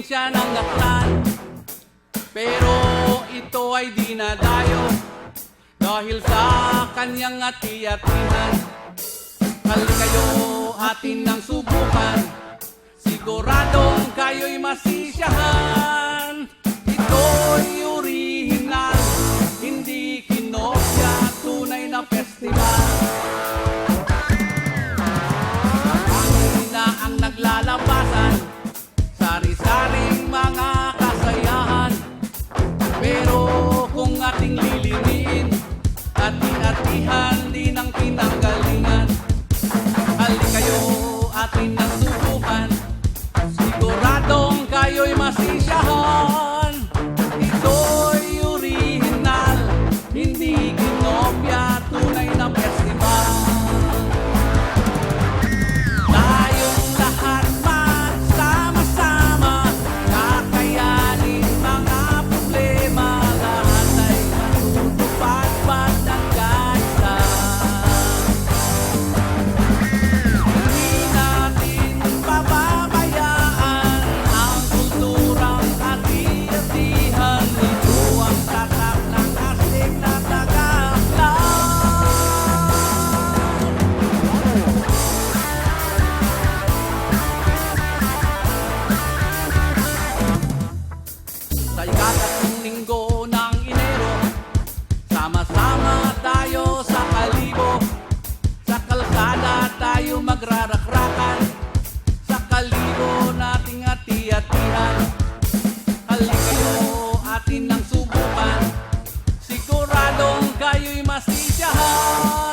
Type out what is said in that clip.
siya ng aklan Pero ito ay dinadayo Dahil sa kanyang ati-atihan Hali kayo atin ng subukan. Siguradong kayo'y masisiyahan liliniin Ati-atihan Sama-sama tayo sa kalibo. Sa kalsada tayo magrarakrakan. Sa kalibo nating ati-atihan. Kalibo atin ang subukan. Siguradong kayo'y masisiyahan